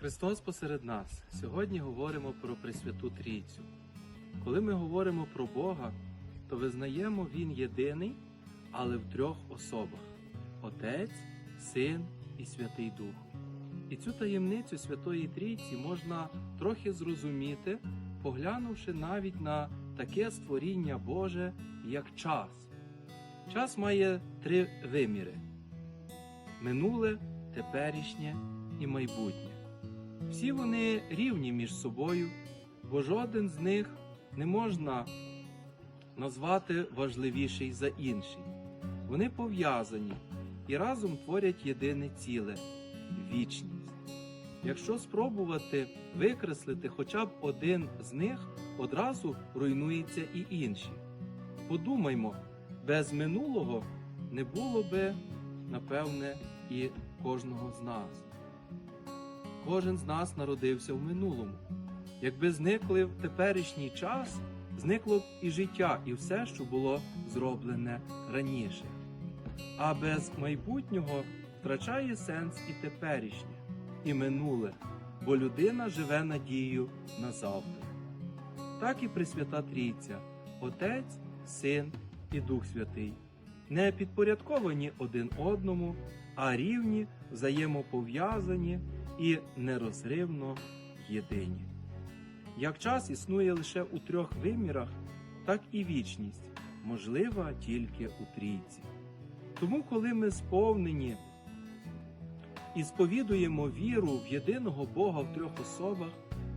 Христос посеред нас. Сьогодні говоримо про Пресвяту Трійцю. Коли ми говоримо про Бога, то визнаємо Він єдиний, але в трьох особах: Отець, Син і Святий Дух. І цю таємницю Святої Трійці можна трохи зрозуміти, поглянувши навіть на таке створіння Боже, як час. Час має три виміри: минуле, теперішнє і майбутнє. Всі вони рівні між собою, бо жоден з них не можна назвати важливіший за інший. Вони пов'язані і разом творять єдине ціле вічність. Якщо спробувати викреслити хоча б один з них, одразу руйнуються і інші. Подумаймо, без минулого не було би, напевне, і кожного з нас. Кожен з нас народився в минулому. Якби зникли в теперішній час, зникло б і життя, і все, що було зроблене раніше. А без майбутнього втрачає сенс і теперішнє, і минуле, бо людина живе надією на завтра. Так і Пресвята Трійця, Отець, Син і Дух Святий, не підпорядковані один одному, а рівні, взаємопов'язані і нерозривно єдині. Як час існує лише у трьох вимірах, так і вічність можлива тільки у трійці. Тому, коли ми сповнені і сповідуємо віру в єдиного Бога в трьох особах,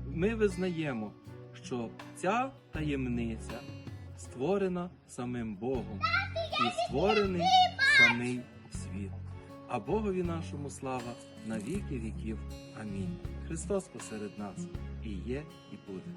ми визнаємо, що ця таємниця створена самим Богом і створений самий світ. А Богові нашому слава на віки віків. Амінь. Христос посеред нас і є, і буде.